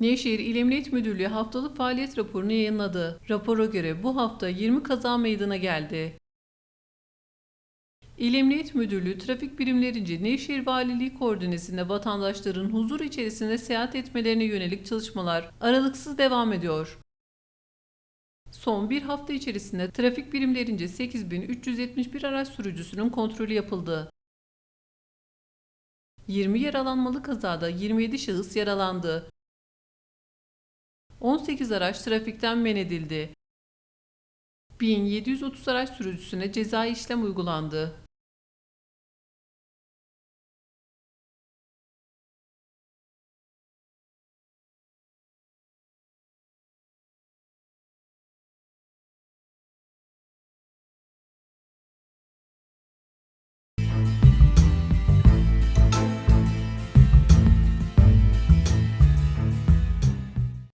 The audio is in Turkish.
Nevşehir İl Emniyet Müdürlüğü haftalık faaliyet raporunu yayınladı. Rapora göre bu hafta 20 kaza meydana geldi. İl Emniyet Müdürlüğü trafik birimlerince Nevşehir Valiliği koordinesinde vatandaşların huzur içerisinde seyahat etmelerine yönelik çalışmalar aralıksız devam ediyor. Son bir hafta içerisinde trafik birimlerince 8371 araç sürücüsünün kontrolü yapıldı. 20 yaralanmalı kazada 27 şahıs yaralandı. 18 araç trafikten men edildi. 1730 araç sürücüsüne cezai işlem uygulandı.